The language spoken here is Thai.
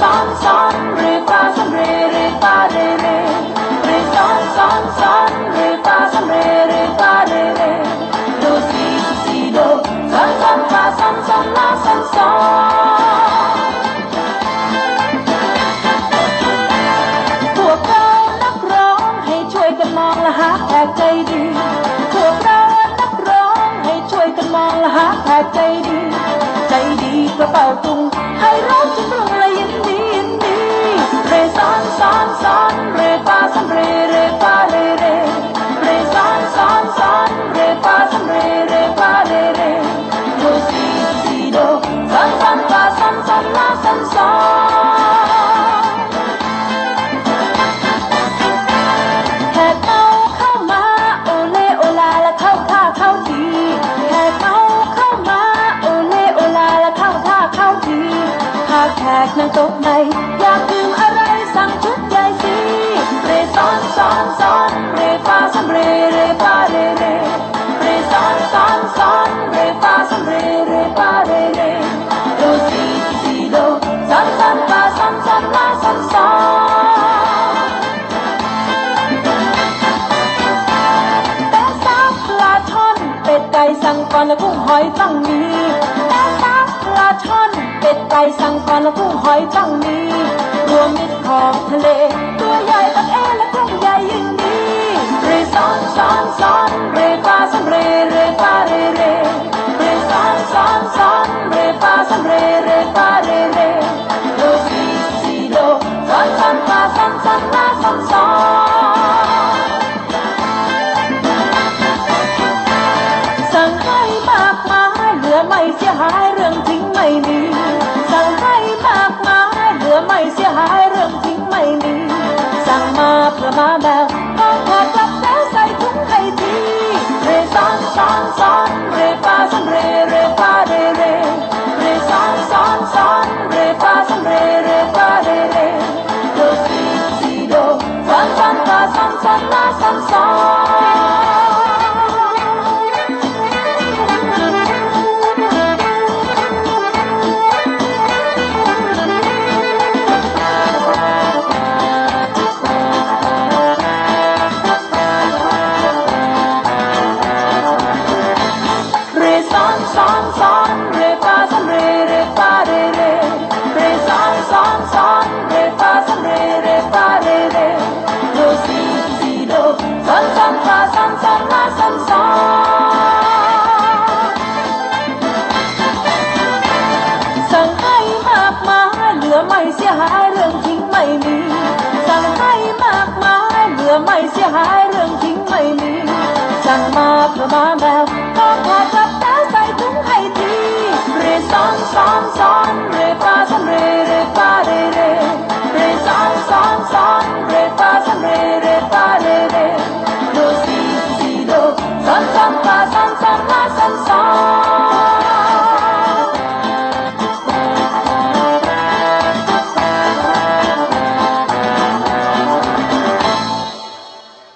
Song, song. และหาแขกใจดี ใจดีก็เป่าตุงให้ร้องจนรุ่งและยินดียินดี เรซอนซอนซอนเรฟาซันเรเรฟา នឹងទុកដៃយ៉ាងគឺអ្វីសាំងជុតយាយស៊ីព្រេសនសនសនព្រេប៉ាសំព្រេរេប៉ារេរេព្រេសនសនសនព្រេប៉ាសំព្រេរេប៉ារេរេដូស៊ីស៊ីដូសាំសាំប៉ាសាំសាំឡាសាំសាំតែសាផ្លាថនពេតកៃសាំងប៉ានគុំហើយតាំងនេះ เป็ดไก่สั่งก่อนและกุ้งหอยต้องมีรวมมิตรของทะเล ตัวใหญ่ตักเอและกุ้งใหญ่ยิ่งดีเรซอนซอนซอนเรฟาซอนเรเรฟาเรเรเรซอนซอนซอนเรฟาซอนเรเรฟาเรเรโดซีซีโดซอนซอนฟาซอนซอนลาซอนซอนสั่งให้มากมายเหลือไม่เสียหายเรื่องทิ้งไม่มี สั่งให้มากมายเหลือไม่เสียหายเรื่องทิ้งไม่มี สั่งมาเพื่อมาแบบก็ขอกลับแล้วใส่ถุงให้ทีเรซอนซอนซอนเรฟาซอนเรเรฟาเรเรเรซอนซอนซอนเรฟาซอนเรเรฟาเรเรโดซีซีโดซอนซอนฟาซอนซอนลาซอนซอน ฟาเรเรโดซีซีโดซอนซอนฟาซอนซอนลาซอนซอนสั่งให้มากมายเหลือไม่เสียหายเรื่องทิ้งไม่มี สั่งให้มากมายเหลือไม่เสียหายเรื่องทิ้งไม่มี สั่งมาเพื่อมาแบบก็ขอ Song. are